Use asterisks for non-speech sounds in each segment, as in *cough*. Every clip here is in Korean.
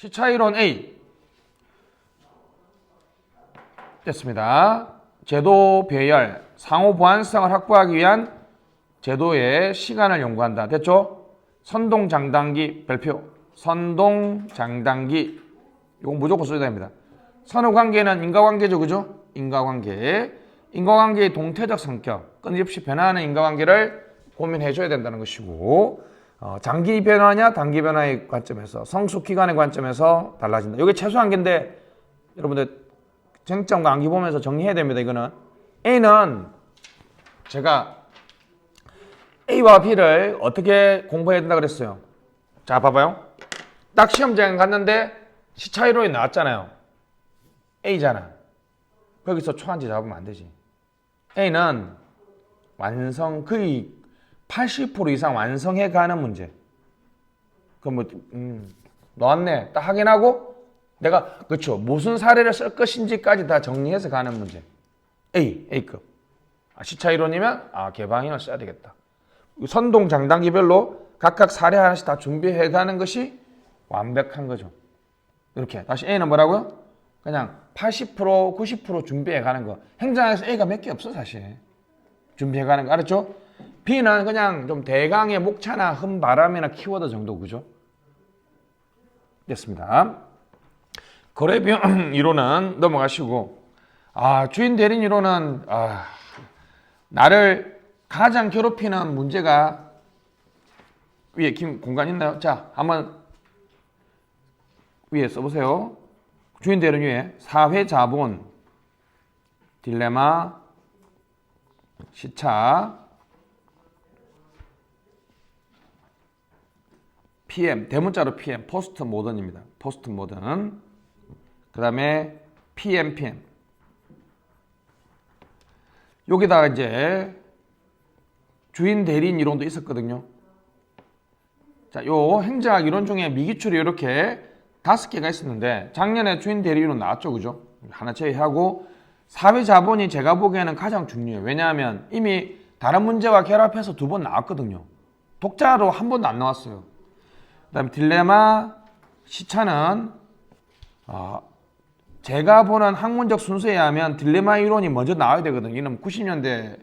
시차이론 A 됐습니다. 제도 배열, 상호 보안성을 확보하기 위한 제도의 시간을 연구한다. 됐죠? 선동 장단기 별표. 선동 장단기. 이거 무조건 써야 됩니다. 선후 관계는 인과관계죠, 그죠? 인과관계. 인과관계의 동태적 성격, 끊임없이 변화하는 인과관계를 고민해 줘야 된다는 것이고, 어, 장기 변화냐, 단기 변화의 관점에서, 성숙 기간의 관점에서 달라진다. 이게 최소 한계인데, 여러분들 쟁점과 암기 보면서 정리해야 됩니다. 이거는 A는 제가 A와 B를 어떻게 공부해야 된다 그랬어요. 자, 봐봐요. 딱 시험장 갔는데 시차이론이 나왔잖아요. A잖아. 거기서 초한지 잡으면 안 되지. A는 완성 거의 80% 이상 완성해 가는 문제. 그럼 뭐 음, 나왔네. 딱 확인하고 내가 그렇죠. 무슨 사례를 쓸 것인지까지 다 정리해서 가는 문제. A, A급. 아, 시차 이론이면 아 개방인을 써야 되겠다. 선동 장단기별로 각각 사례 하나씩 다 준비해 가는 것이 완벽한 거죠. 이렇게 다시 A는 뭐라고요? 그냥 80% 90% 준비해 가는 거. 행정에서 A가 몇 개 없어 사실. 준비해 가는 거 알았죠? B는 그냥 좀 대강의 목차나 흠바람이나 키워드 정도 그죠? 됐습니다. 거래 비용 *clears throat* 이론은 넘어가시고 아 주인 대리인 이론은 아 나를 가장 괴롭히는 문제가 위에 김 공간 있나요? 자 한번 위에 써보세요. 주인 대리인 위에 사회 자본 딜레마 시차 PM 대문자로 PM 포스트 모던입니다. 포스트 모던 그 다음에 PMPM. 여기다가 이제 주인 대리인 이론도 있었거든요. 자, 요 행정학 이론 중에 미기출이 이렇게 다섯 개가 있었는데 작년에 주인 대리인은 나왔죠, 그죠? 하나 제외하고 사회 자본이 제가 보기에는 가장 중요해요. 왜냐하면 이미 다른 문제와 결합해서 두 번 나왔거든요. 독자로 한 번도 안 나왔어요. 그다음에 딜레마 시차는 어, 제가 보는 학문적 순서에 하면 딜레마 이론이 먼저 나와야 되거든요. 이는 90년대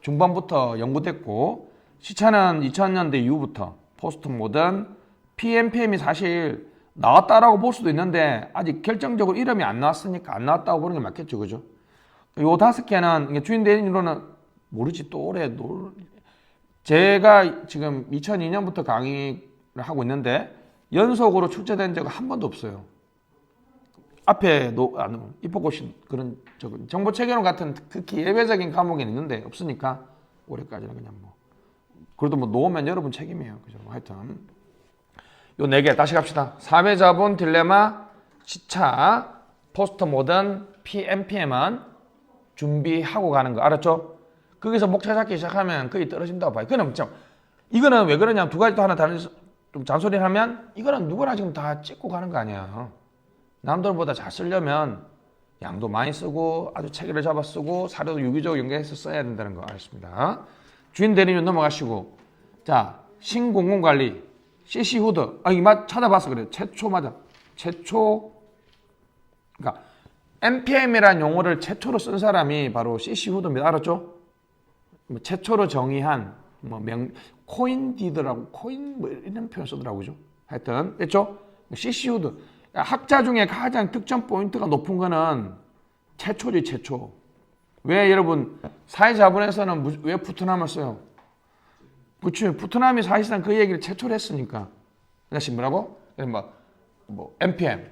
중반부터 연구됐고 시차는 2000년대 이후부터 포스트 모던 PMPM이 사실 나왔다라고 볼 수도 있는데 아직 결정적으로 이름이 안 나왔으니까 안 나왔다고 보는 게 맞겠죠, 그죠? 요 다섯 개는 주인 대리인 이론은 모르지 또 올해 놀 제가 지금 2002년부터 강의를 하고 있는데 연속으로 출제된 적은 한 번도 없어요. 앞에 노, 아, 입법고시 그런 저 정보 체계론 같은 특히 예외적인 과목이 있는데 없으니까 올해까지는 그냥 뭐 그래도 뭐 놓으면 여러분 책임이에요. 그죠? 뭐 하여튼 요 네 개 다시 갑시다. 사회 자본 딜레마 시차 포스트 모던 PMPM은 준비하고 가는 거 알았죠? 거기서 목차 잡기 시작하면 거의 떨어진다고 봐요. 그는 좀 이거는 왜 그러냐면 두 가지 또 하나 다른 좀 잔소리를 하면 이거는 누구나 지금 다 찍고 가는 거 아니야. 남들보다 잘 쓰려면 양도 많이 쓰고 아주 체계를 잡아 쓰고 사료도 유기적으로 연계해서 써야 된다는 거 알겠습니다. 주인 대리인 넘어가시고 자 신공공관리 CC 후드 아 이거 맞 찾아봐서 그래요. 최초 맞아. 최초 그러니까 NPM이라는 용어를 최초로 쓴 사람이 바로 CC 후드입니다. 알았죠? 뭐 최초로 정의한 뭐 명 코인 디드라고 코인 뭐 이런 표현 쓰더라고요. 하여튼 됐죠? CC 후드 학자 중에 가장 득점 포인트가 높은 거는 최초지 최초. 왜 여러분 사회자본에서는 무- 왜 푸트남을 써요? 그렇죠. 푸트남이 사실상 그 얘기를 최초로 했으니까. 다시 뭐라고? 뭐, 뭐 MPM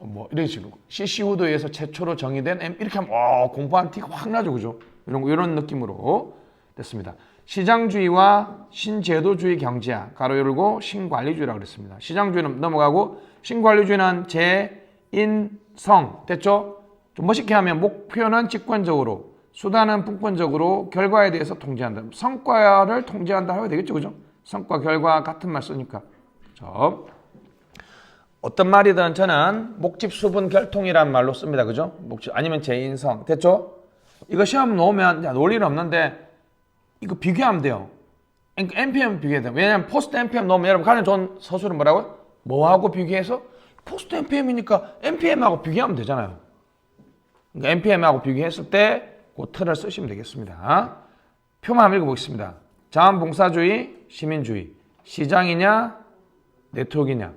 뭐 이런 식으로 CC 우드에서 최초로 정의된 M 이렇게 하면 와 공부한 티가 확 나죠, 그죠? 이런 거 이런 느낌으로 됐습니다. 시장주의와 신제도주의 경제학 가로 열고 신관리주의라고 그랬습니다. 시장주의는 넘어가고 신관리주의는 제인성 됐죠? 좀 멋있게 하면 목표는 직관적으로 수단은 분권적으로 결과에 대해서 통제한다. 성과를 통제한다 하면 되겠죠, 그죠? 성과 결과 같은 말 쓰니까. 저 어떤 말이든 저는 목집 수분 결통이란 말로 씁니다, 그죠? 목집 아니면 제인성 됐죠? 이거 시험 놓으면 야, 논리는 없는데 이거 비교하면 돼요. NPM 비교해야 돼요. 왜냐하면 포스트 NPM 넣으면 여러분 가장 좋은 서술은 뭐라고요? 뭐하고 비교해서 포스트 NPM이니까 NPM하고 비교하면 되잖아요. 그러니까 NPM하고 비교했을 때 그 틀을 쓰시면 되겠습니다. 표만 한번 읽어보겠습니다. 자원봉사주의, 시민주의, 시장이냐, 네트워크이냐,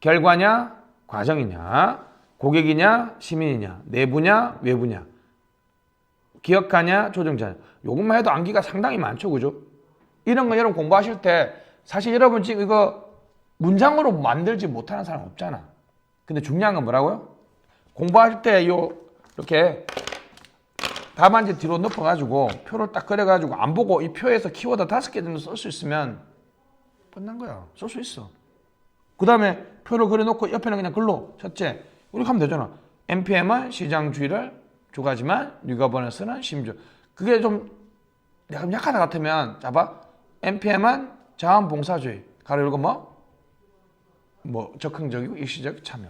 결과냐, 과정이냐, 고객이냐, 시민이냐, 내부냐, 외부냐, 기억하냐, 조정자냐. 요것만 해도 암기가 상당히 많죠, 그죠? 이런 거 여러분 공부하실 때 사실 여러분 지금 이거 문장으로 만들지 못하는 사람 없잖아. 근데 중요한 건 뭐라고요? 공부할 때 요 이렇게 답안지 뒤로 덮어가지고 표를 딱 그려가지고 안 보고 이 표에서 키워드 다섯 개 정도 쓸 수 있으면 끝난 거야. 쓸 수 있어. 그 다음에 표를 그려놓고 옆에는 그냥 글로 첫째 이렇게 하면 되잖아. NPM은 시장 주의를 주가지만 뉴거버넌스는 심주. 그게 좀좀 약하다 같으면 잡아. NPM은 자원봉사주의. 가로 열고 뭐? 뭐 적극적이고 일시적 참여.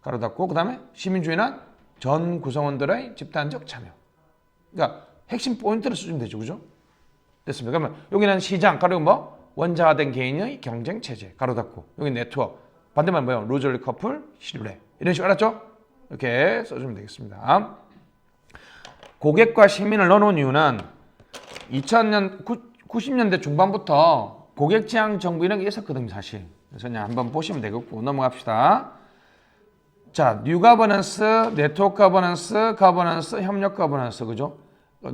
가로 닫고 그 다음에 시민주의는 전 구성원들의 집단적 참여. 그러니까 핵심 포인트를 쓰시면 되죠, 그죠? 됐습니다. 그러면 여기는 시장, 가로 뭐? 원자화된 개인의 경쟁 체제. 가로 닫고 여기 네트워크. 반대말 뭐예요? 루저리 커플, 신뢰. 이런 식으로 알았죠? 이렇게 써주면 되겠습니다. 고객과 시민을 넣어놓은 이유는 2000년 90년대 중반부터 고객 지향 정부 이런 게 있었거든요, 사실. 그래서 그냥 한번 보시면 되겠고 넘어갑시다. 자, 뉴 가버넌스, 네트워크 가버넌스, 가버넌스, 협력 가버넌스, 그죠?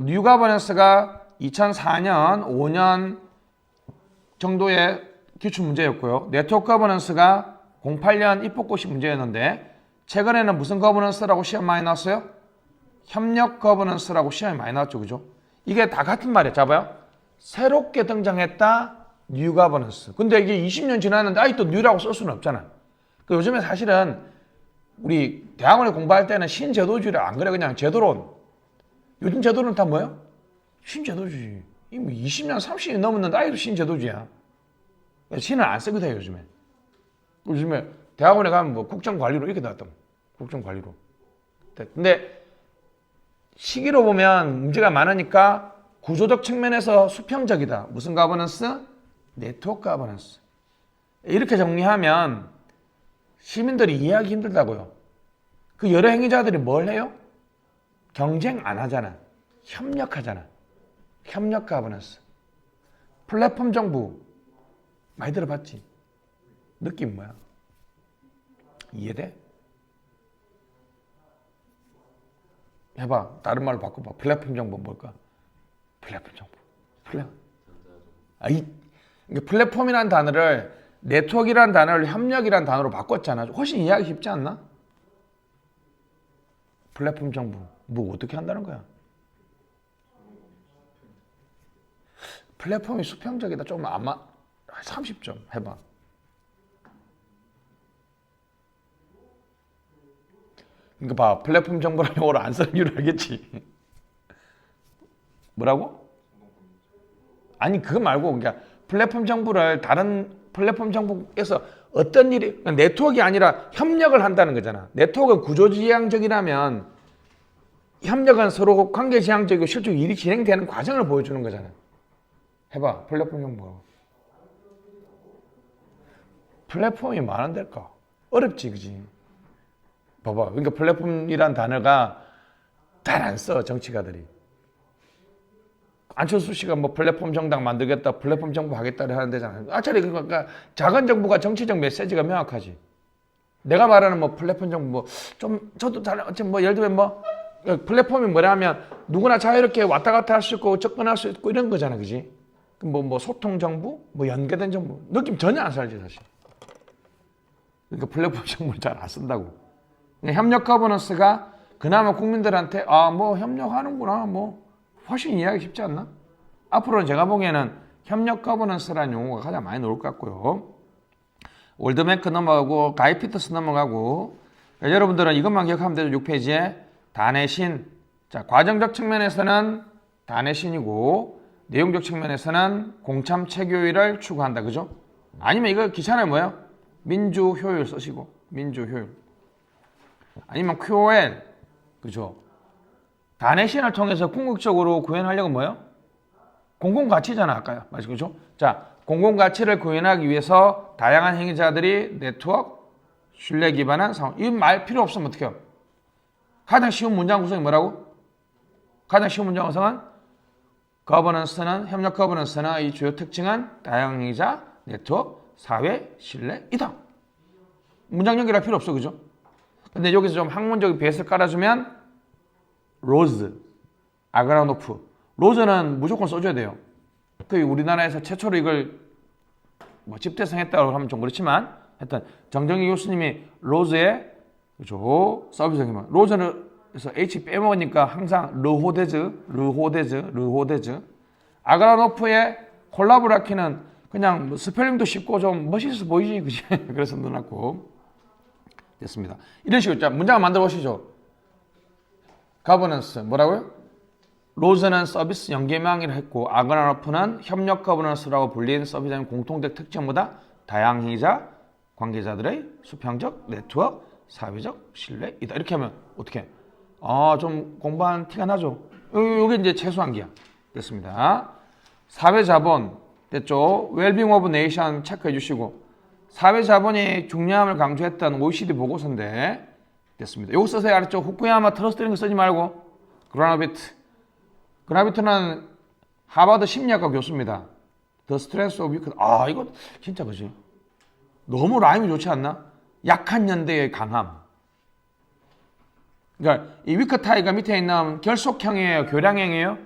뉴 가버넌스가 2004년, 5년 정도의 기출 문제였고요. 네트워크 가버넌스가 08년 입법고시 문제였는데 최근에는 무슨 거버넌스라고 시험 많이 나왔어요? 협력 거버넌스라고 시험이 많이 나왔죠. 그죠? 이게 다 같은 말이에요. 잡아요. 새롭게 등장했다. 뉴 거버넌스. 근데 이게 20년 지났는데 아직도 뉴라고 쓸 수는 없잖아. 그 요즘에 사실은 우리 대학원에 공부할 때는 신제도주의를 안 그래 그냥 제도론. 요즘 제도는 다 뭐예요? 신제도주의. 이뭐 20년, 30년 넘었는데 아직도 신제도주의야. 신을 안 쓰거든 요 요즘에. 요즘에 대학원에 가면 뭐 국정관리로 이렇게 나왔다. 국정관리로. 근데 시기로 보면 문제가 많으니까 구조적 측면에서 수평적이다. 무슨 가버넌스? 네트워크 가버넌스. 이렇게 정리하면 시민들이 이해하기 힘들다고요. 그 여러 행위자들이 뭘 해요? 경쟁 안 하잖아. 협력하잖아. 협력 가버넌스. 플랫폼 정부 많이 들어봤지? 느낌 뭐야? 이해돼? 해봐. 다른 말로 바꿔봐. 플랫폼 정보 뭘까? 플랫폼 정보. 플랫. 아, 이, 이게 플랫폼이라는 단어를 네트워크라는 단어를 협력이라는 단어로 바꿨잖아. 훨씬 이해하기 쉽지 않나? 플랫폼 정보. 뭐 어떻게 한다는 거야? 플랫폼이 수평적이다. 좀 아마 30점 해봐. 그러니까 봐 플랫폼 정보라는 용어를 안 쓰는 이유를 알겠지 뭐라고? 아니 그거 말고 그러니까 플랫폼 정보를 다른 플랫폼 정보에서 어떤 일이 그러니까 네트워크가 아니라 협력을 한다는 거잖아 네트워크가 구조지향적이라면 협력은 서로 관계지향적이고 실제 일이 진행되는 과정을 보여주는 거잖아 해봐 플랫폼 정보 플랫폼이 될까? 어렵지 그지? 봐봐. 그러니까 플랫폼이란 단어가 잘 안 써, 정치가들이. 안철수 씨가 뭐 플랫폼 정당 만들겠다, 플랫폼 정부 하겠다를 하는 데잖아요. 아차리 그러니까 작은 정부가 정치적 메시지가 명확하지. 내가 말하는 뭐 플랫폼 정부 뭐 좀 저도 잘 어쨌든 뭐 예를 들면 뭐 플랫폼이 뭐냐면 누구나 자유롭게 왔다 갔다 할 수 있고 접근할 수 있고 이런 거잖아, 그지? 뭐뭐 뭐 소통 정부, 뭐 연계된 정부 느낌 전혀 안 살지 사실. 그러니까 플랫폼 정부를 잘 안 쓴다고. 협력 거버넌스가 그나마 국민들한테 아 뭐 협력하는구나 뭐 훨씬 이해하기 쉽지 않나? 앞으로는 제가 보기에는 협력 거버넌스라는 용어가 가장 많이 나올 것 같고요. 월드뱅크 넘어가고 가이피터스 넘어가고 여러분들은 이것만 기억하면 되죠. 6페이지에 단의 신. 자, 과정적 측면에서는 단의 신이고 내용적 측면에서는 공참 체교율을 추구한다. 그죠? 아니면 이거 귀찮아요. 뭐예요? 민주 효율 쓰시고 민주 효율. 아니면 QOL 그죠? 단해신을 통해서 궁극적으로 구현하려고 뭐예요? 공공 가치잖아 아까요 맞죠 그죠? 자 공공 가치를 구현하기 위해서 다양한 행위자들이 네트워크 신뢰 기반한 상호. 이말 필요 없으면 어떡해요? 가장 쉬운 문장 구성이 뭐라고? 가장 쉬운 문장 구성은 거버넌스는 협력 거버넌스는 이 주요 특징은 다양이자 네트워크, 사회, 신뢰, 이동. 문장 연결할 필요 없어, 그죠? 근데 여기서 좀 학문적인 베이스를 깔아주면 로즈, 아그라노프. 로즈는 무조건 써줘야 돼요. 그 우리나라에서 최초로 이걸 뭐 집대성했다고 하면 좀 그렇지만 하여튼 정정희 교수님이 로즈의 그죠 서비스형이면 로즈는 그래서 H 빼먹으니까 항상 르호데즈, 르호데즈, 르호데즈. 아그라노프의 콜라보라키는 그냥 뭐 스펠링도 쉽고 좀 멋있어 보이지, *laughs* 그지? 그래서 넣어놨고 됐습니다. 이런 식으로 자 문장을 만들어 보시죠. 가버넌스 뭐라고요? 로즈는 서비스 연계망이라 했고 아그라노프는 협력 거버넌스라고 불린 서비스의 공통적 특징보다 다양이자 관계자들의 수평적 네트워크 사회적 신뢰이다 이렇게 하면 어떻게? 아좀 공부한 티가 나죠. 요게 이제 최소한계야 됐습니다. 사회 자본 됐죠. 웰빙 오브 네이션 체크해 주시고 사회자본이 중요함을 강조했던 OECD 보고서인데 됐습니다. 요거 써서 알았죠. 후쿠야마 거 쓰지 말고 그라노비트 그라비트는 하버드 심리학과 교수입니다. The Strength of Weakness. 아 이거 진짜 그지? 너무 라임이 좋지 않나? 약한 연대의 강함. 그러니까 이 위크 타이가 밑에 있는 결속형이에요, 교량형이에요?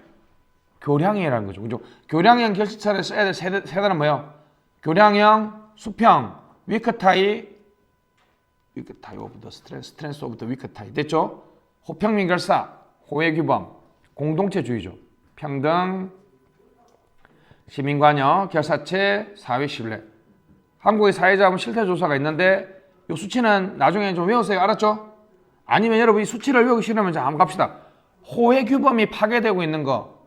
교량형이라는 거죠, 그죠? 교량형 결식차를 써야 될 세, 세 단은 뭐예요? 교량형, 수평, 위크타이, 위크타이 오브 더 스트레스, 스트레스 오브 더 위크타이 됐죠? 호평민 결사, 호혜 규범, 공동체주의죠. 평등, 시민관여, 결사체, 사회신뢰. 한국의 사회자본 실태조사가 있는데 이 수치는 나중에 좀 외우세요. 알았죠? 아니면 여러분 이 수치를 외우기 싫으면 자 한번 갑시다. 호혜 규범이 파괴되고 있는 거.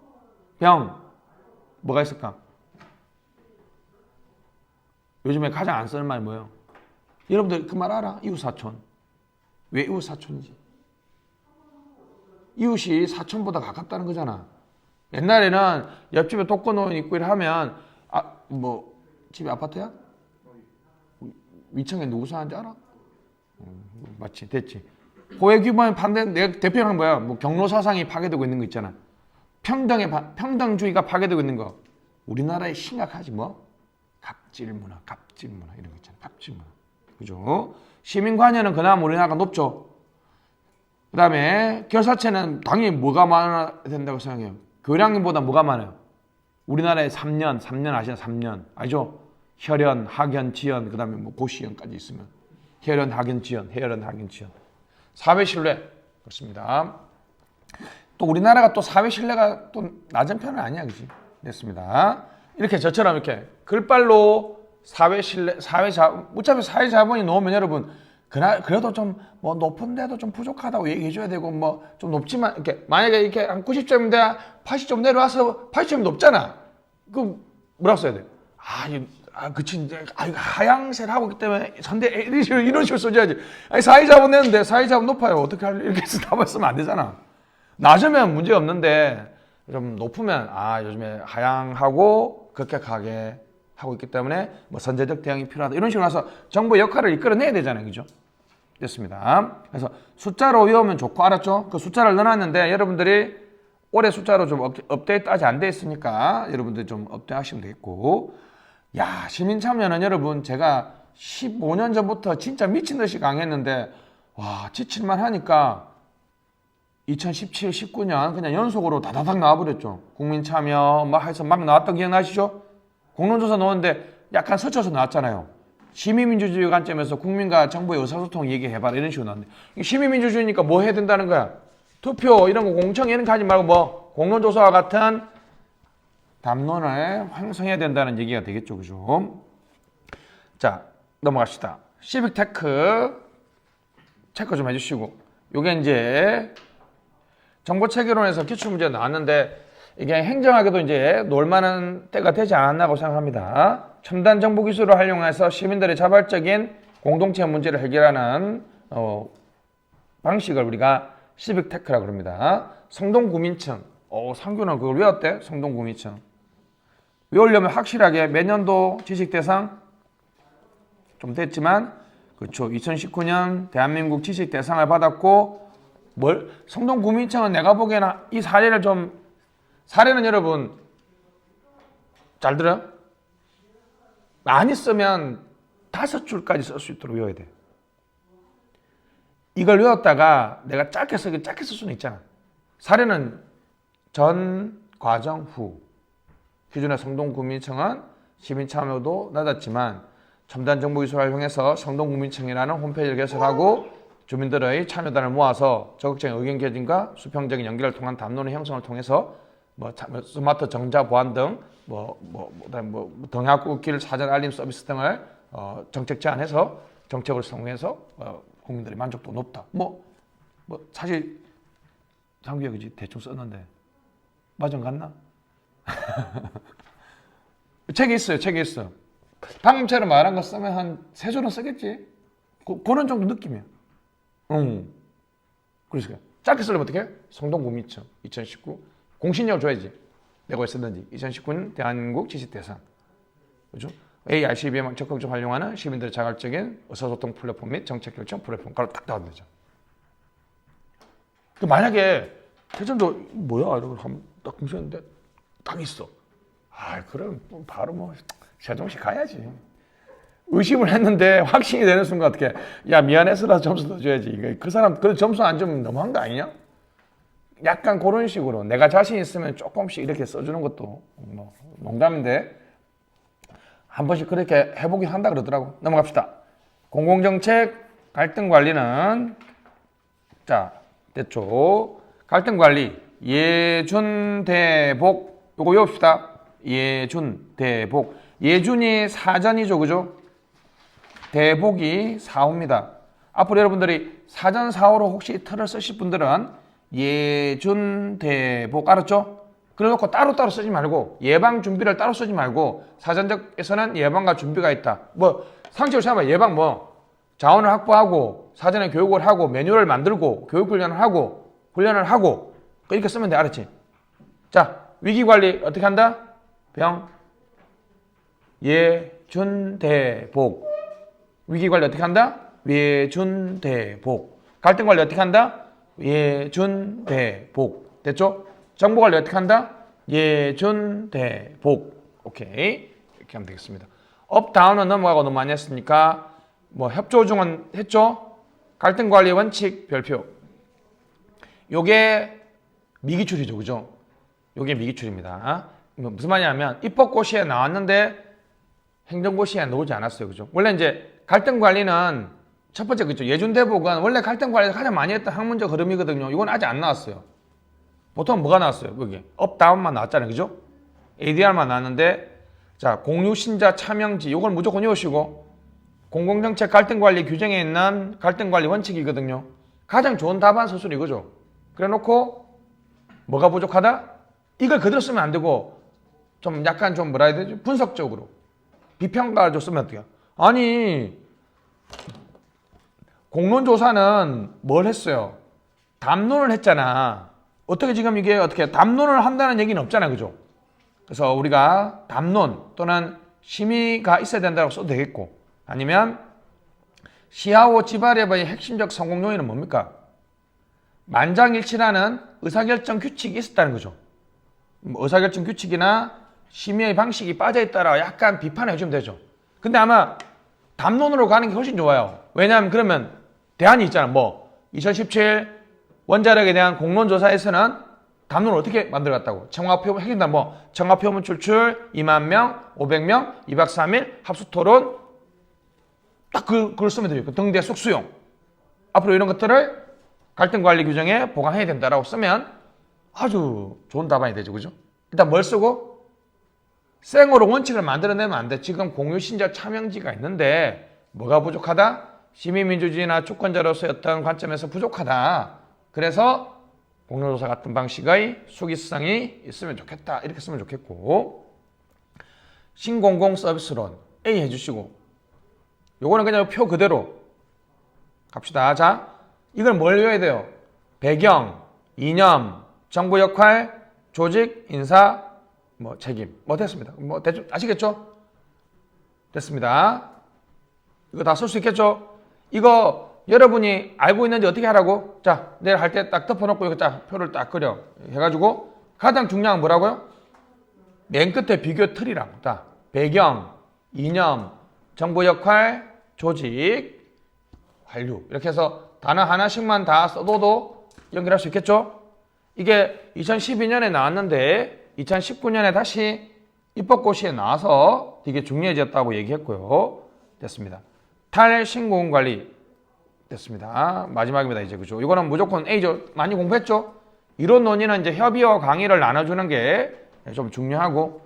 병. 뭐가 있을까? 요즘에 가장 안 쓰는 말이 뭐예요? 여러분들 그 말 알아? 이웃사촌. 왜 이웃사촌인지. 이웃이 사촌보다 가깝다는 거잖아. 옛날에는 옆집에 독거노인 있고 이러면 아 뭐 집이 아파트야? 위층에 누구 사는지 알아? 음, 맞지 됐지. 호혜 규범의 반대 내 대표는 뭐야? 뭐 경로 사상이 파괴되고 있는 거 있잖아. 평등의 바- 평등주의가 파괴되고 있는 거. 우리나라에 심각하지 뭐 갑질 문화, 갑질 문화 이런 거 있잖아. 갑질 문화. 그죠? 시민 관여는 그나마 우리나라가 높죠. 그다음에 결사체는 당연히 뭐가 많아야 된다고 생각해요. 교량보다 뭐가 많아요? 우리나라에 3년, 3년 아시나 3년 알죠? 혈연, 학연, 지연, 그다음에 뭐 고시연까지 있으면 혈연, 학연, 지연, 혈연, 학연, 지연. 사회 신뢰 그렇습니다. 또 우리나라가 또 사회 신뢰가 또 낮은 편은 아니야, 그지? 됐습니다. 이렇게 저처럼 이렇게 글발로 사회 신뢰, 사회 자, 어차피 사회 자본이 놓으면 여러분 그나 그래도 좀 뭐 높은데도 좀 부족하다고 얘기해 줘야 되고 뭐 좀 높지만 이렇게 만약에 이렇게 한 90점인데 80점 내려와서 80점 높잖아. 그 뭐라고 써야 돼? 아, 이- 아 그치 이제 아 이거 하향세를 하고 있기 때문에 선대 이런 식으로 이런 식으로 써줘야지. 아니 사회 자본 내는데 사회 자본 높아요. 어떻게 할 이렇게 쓰면 안 되잖아. 낮으면 문제 없는데 좀 높으면 아 요즘에 하향하고 급격하게 하고 있기 때문에 뭐 선제적 대응이 필요하다 이런 식으로 해서 정부의 역할을 이끌어내야 되잖아요, 그죠? 됐습니다. 그래서 숫자로 외우면 좋고 알았죠? 그 숫자를 넣어놨는데 여러분들이 올해 숫자로 좀 업, 업데이트 아직 안 돼 있으니까 여러분들 좀 업데이트 하시면 되겠고 야 시민 참여는 여러분 제가 15년 전부터 진짜 미친 듯이 강했는데 와 지칠만 하니까 2017, 19년 그냥 연속으로 다다닥 나와버렸죠. 국민 참여 막 해서 막 나왔던 기억나시죠? 공론조사 나오는데 약간 스쳐서 나왔잖아요. 시민민주주의 관점에서 국민과 정부의 의사소통 얘기해봐라 이런 식으로 나왔는데 시민민주주의니까 뭐 해야 된다는 거야? 투표 이런 거 공청 이런 거 하지 말고 뭐 공론조사와 같은 담론을 형성해야 된다는 얘기가 되겠죠. 그죠? 자 넘어갑시다. 시빅테크 체크 좀 해주시고 요게 이제 정보 체계론에서 기출 문제 나왔는데 이게 행정학에도 이제 놀만한 때가 되지 않았나고 생각합니다. 첨단 정보 기술을 활용해서 시민들의 자발적인 공동체 문제를 해결하는 어, 방식을 우리가 시빅 테크라고 그럽니다. 성동구민층. 어, 상규는 그걸 외웠대? 성동구민층. 외우려면 확실하게 몇 년도 지식 대상 좀 됐지만 그렇죠. 2019년 대한민국 지식 대상을 받았고 뭘 성동 구민청은 내가 보기에는 이 사례를 좀 사례는 여러분 잘 들어요? 많이 쓰면 다섯 줄까지 쓸 수 있도록 외워야 돼. 이걸 외웠다가 내가 짧게 쓰기 짧게 쓸 수는 있잖아. 사례는 전, 과정, 후. 기존의 성동구민청은 시민 참여도 낮았지만 첨단 정보 기술을 활용해서 성동구민청이라는 홈페이지를 개설하고 주민들의 참여단을 모아서 적극적인 의견 개진과 수평적인 연결을 통한 담론의 형성을 통해서 뭐 참- 스마트 정자 보안 등뭐 뭐, 뭐, 뭐 등하굣길 사전 알림 서비스 등을 어, 정책 제안해서 정책을 성공해서 어, 국민들의 만족도 높다. 뭐, 뭐 사실 그지 대충 썼는데 맞은 갔나? *laughs* 책에 있어요. 책에 있어. 방금 처럼 말한 거 쓰면 한 세 줄은 쓰겠지. 그, 그런 정도 느낌이야. 응. 그래서 짧게 쓰려면 어떻게? 해? 성동구민청 2019 공신력을 줘야지. 내가 왜 썼는지 2019년 대한민국 지식대상 그죠? ARCBM을 적극적으로 활용하는 시민들의 자발적인 의사소통 플랫폼 및 정책 결정 플랫폼 가로 딱 나오면 되죠. 그 만약에 대전도 뭐야 이러고 딱 검색했는데 딱 있어. 아 그럼 뭐 바로 뭐 세종시 가야지. 의심을 했는데 확신이 되는 순간 어떻게 야 미안해서라도 점수 더 줘야지. 그 사람 그 점수 안 주면 너무한 거 아니냐? 약간 그런 식으로 내가 자신 있으면 조금씩 이렇게 써주는 것도 뭐 농담인데 한 번씩 그렇게 해보긴 한다 그러더라고. 넘어갑시다. 공공정책 갈등 관리는 자 됐죠. 갈등 관리 예준 대복 요거 외웁시다. 예준 대복 예준이 사전이죠, 그죠? 대복이 사호입니다. 앞으로 여러분들이 사전 사호로 혹시 틀을 쓰실 분들은 예준 대복 알았죠? 그래놓고 따로따로 쓰지 말고 예방 준비를 따로 쓰지 말고 사전적에서는 예방과 준비가 있다. 뭐 상식으로 생각해봐. 예방 뭐 자원을 확보하고 사전에 교육을 하고 매뉴얼을 만들고 교육 훈련을 하고 훈련을 하고 이렇게 쓰면 돼. 알았지? 자 위기 관리 어떻게 한다? 병 예준 대복 위기 관리 어떻게 한다? 예준대복 갈등 관리 어떻게 한다? 예준대복 됐죠? 정보 관리 어떻게 한다? 예준대복 오케이 이렇게 하면 되겠습니다. 업 다운은 넘어가고 너무 많이 했으니까 뭐 협조 중은 했죠? 갈등 관리 원칙 별표 요게 미기출이죠 그죠? 요게 미기출입니다. 뭐 무슨 말이냐면 입법고시에 나왔는데 행정고시에 나오지 않았어요. 그죠? 원래 이제 갈등 관리는 첫 번째 그죠? 예준 대복은 원래 갈등 관리에서 가장 많이 했던 학문적 흐름이거든요. 이건 아직 안 나왔어요. 보통 뭐가 나왔어요? 거기 업 다운만 나왔잖아요. 그죠? ADR만 나왔는데 자, 공유 신자 차명지 이걸 무조건 외우시고 공공정책 갈등 관리 규정에 있는 갈등 관리 원칙이거든요. 가장 좋은 답안 서술 이거죠. 그래 놓고 뭐가 부족하다? 이걸 그대로 쓰면 안 되고 좀 약간 좀 뭐라 해야 되죠? 분석적으로 비평가를 좀 쓰면 어때요? 아니 공론조사는 뭘 했어요? 담론을 했잖아. 어떻게 지금 이게 어떻게 담론을 한다는 얘기는 없잖아요, 그죠? 그래서 우리가 담론 또는 심의가 있어야 된다고 써도 되겠고 아니면 시하오 지바랩의 핵심적 성공 요인은 뭡니까? 만장일치라는 의사결정 규칙이 있었다는 거죠. 뭐 의사결정 규칙이나 심의의 방식이 빠져있다라 약간 비판해 주면 되죠. 근데 아마 담론으로 가는 게 훨씬 좋아요. 왜냐하면 그러면 대안이 있잖아. 뭐 2017 원자력에 대한 공론조사에서는 담론을 어떻게 만들어갔다고? 청와표본 핵심담 뭐 청와표본 출출 2만 명, 500명, 2박 3일 합수토론 딱 그, 그걸 쓰면 되죠. 그 등대 숙수용. 앞으로 이런 것들을 갈등 관리 규정에 보강해야 된다라고 쓰면 아주 좋은 답안이 되죠. 그죠? 일단 뭘 쓰고 생으로 원칙을 만들어내면 안 돼. 지금 공유 신자 차명지가 있는데 뭐가 부족하다? 시민민주주의나 주권자로서의 어떤 관점에서 부족하다. 그래서 공론조사 같은 방식의 수기성이 있으면 좋겠다. 이렇게 쓰면 좋겠고 신공공 서비스론 A 해주시고 요거는 그냥 표 그대로 갑시다. 자, 이걸 뭘 외워야 돼요? 배경, 이념, 정부 역할, 조직, 인사, 뭐 책임. 뭐 됐습니다. 뭐 대충 아시겠죠? 됐습니다. 이거 다 쓸 수 있겠죠? 이거 여러분이 알고 있는지 어떻게 하라고? 자, 내일 할 때 딱 덮어놓고 이거 딱 표를 딱 그려 해가지고 가장 중요한 건 뭐라고요? 맨 끝에 비교 틀이라고. 자, 배경, 이념, 정보 역할, 조직, 완료. 이렇게 해서 단어 하나씩만 다 써둬도 연결할 수 있겠죠? 이게 2012년에 나왔는데 2019년에 다시 입법고시에 나와서 되게 중요해졌다고 얘기했고요. 됐습니다. 탈신고음 관리 됐습니다. 마지막입니다. 이제 그죠? 이거는 무조건 A죠. 많이 공부했죠? 이론 논의는 이제 협의와 강의를 나눠주는 게 좀 중요하고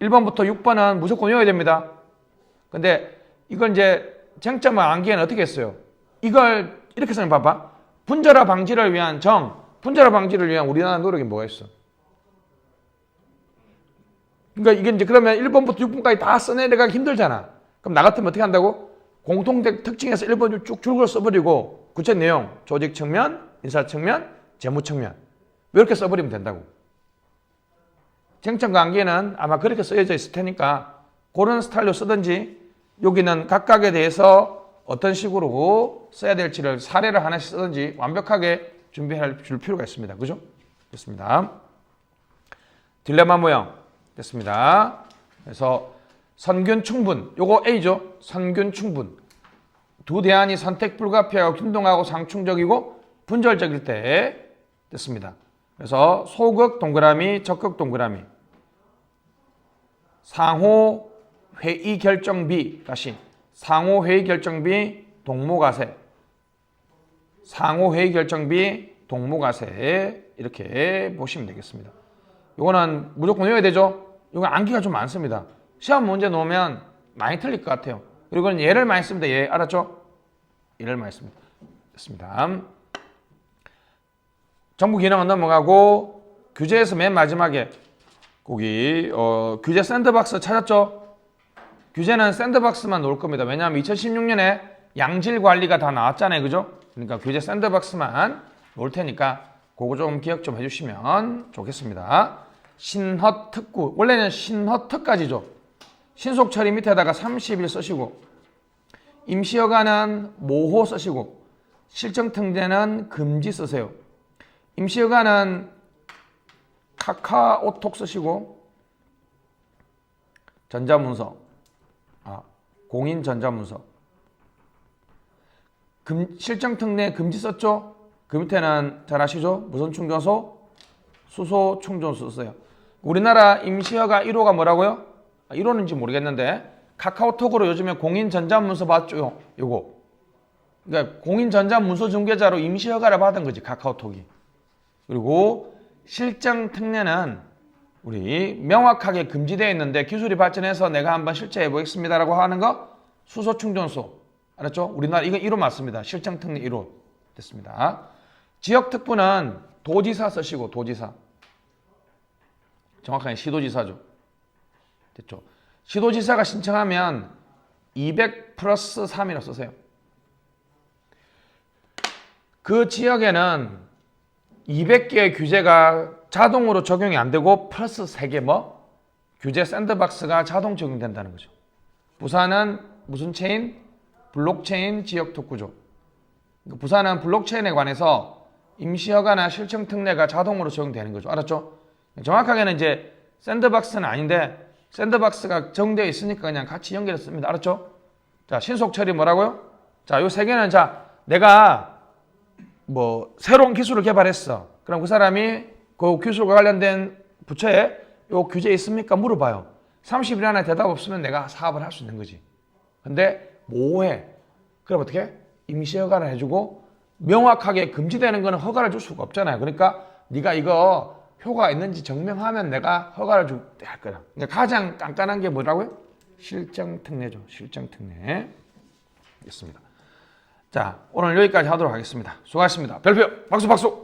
1번부터 6번은 무조건 외워야 됩니다. 근데 이걸 이제 쟁점을 암기에는 어떻게 했어요? 이걸 이렇게 생각 봐봐. 분절화 방지를 위한 정, 분절화 방지를 위한 우리나라 노력이 뭐가 있어? 그러니까 이게 이제 그러면 1번부터 6번까지 다 써내려가기 힘들잖아. 그럼 나 같으면 어떻게 한다고? 공통된 특징에서 1번 쭉 줄글 써버리고 구체 내용, 조직 측면, 인사 측면, 재무 측면 이렇게 써버리면 된다고. 쟁점 관계는 아마 그렇게 쓰여져 있을 테니까 그런 스타일로 쓰든지 여기는 각각에 대해서 어떤 식으로 써야 될지를 사례를 하나씩 쓰든지 완벽하게 준비할 줄 필요가 있습니다. 그죠? 됐습니다. 딜레마 모형 됐습니다. 그래서 선균 충분 요거 A죠. 선균 충분 두 대안이 선택 불가피하고 균등하고 상충적이고 분절적일 때 됐습니다. 그래서 소극 동그라미 적극 동그라미 상호 회의 결정비 다시 상호 회의 결정비 동무가세 상호 회의 결정비 동무가세 이렇게 보시면 되겠습니다. 이거는 무조건 외워야 되죠. 이거 암기가 좀 많습니다. 시험 문제 놓으면 많이 틀릴 것 같아요. 그리고 는 예를 많이 씁니다. 예, 알았죠? 예를 많이 씁니다. 됐습니다. 정부 기능은 넘어가고 규제에서 맨 마지막에 거기 어, 규제 샌드박스 찾았죠? 규제는 샌드박스만 놓을 겁니다. 왜냐하면 2016년에 양질 관리가 다 나왔잖아요. 그죠? 그러니까 규제 샌드박스만 놓을 테니까 그거 좀 기억 좀 해주시면 좋겠습니다. 신헛 특구 원래는 신헛 특까지죠. 신속 처리 밑에다가 30일 쓰시고 임시허가는 모호 쓰시고 실정 특례는 금지 쓰세요. 임시허가는 카카오톡 쓰시고 전자문서 아, 공인 전자문서 금, 실정 특례 금지 썼죠? 그 밑에는 잘 아시죠? 무선 충전소, 수소 충전소 써요. 우리나라 임시허가 1호가 뭐라고요? 아, 1호는지 모르겠는데 카카오톡으로 요즘에 공인 전자문서 받죠? 요거. 그러니까 공인 전자 문서 중개자로 임시 허가를 받은 거지 카카오톡이. 그리고 실정 특례는 우리 명확하게 금지되어 있는데 기술이 발전해서 내가 한번 실제해 보겠습니다라고 하는 거 수소 충전소 알았죠? 우리나라 이거 1호 맞습니다. 실정 특례 1호 됐습니다. 지역 특구는 도지사 쓰시고 도지사 정확하게 시도지사죠. 됐죠? 시도지사가 신청하면 200 플러스 3이라 쓰세요. 그 지역에는 200개의 규제가 자동으로 적용이 안 되고 플러스 3개 뭐? 규제 샌드박스가 자동 적용된다는 거죠. 부산은 무슨 체인? 블록체인 지역 특구죠. 그러니까 부산은 블록체인에 관해서 임시허가나 실청 특례가 자동으로 적용되는 거죠. 알았죠? 정확하게는 이제 샌드박스는 아닌데 샌드박스가 적용되어 있으니까 그냥 같이 연결했습니다. 알았죠? 자, 신속 처리 뭐라고요? 자, 요 세 개는 자, 내가 뭐 새로운 기술을 개발했어. 그럼 그 사람이 그 기술과 관련된 부처에 요 규제 있습니까? 물어봐요. 30일 안에 대답 없으면 내가 사업을 할 수 있는 거지. 근데 모호해. 그럼 어떻게? 임시 허가를 해주고 명확하게 금지되는 거는 허가를 줄 수가 없잖아요. 그러니까 네가 이거 효과가 있는지 증명하면 내가 허가를 줄때 할 거다. 그러니까 가장 깐깐한 게 뭐라고요? 실정 특례죠. 실정 특례. 있습니다. 자, 오늘 여기까지 하도록 하겠습니다. 수고하셨습니다. 별표 박수 박수.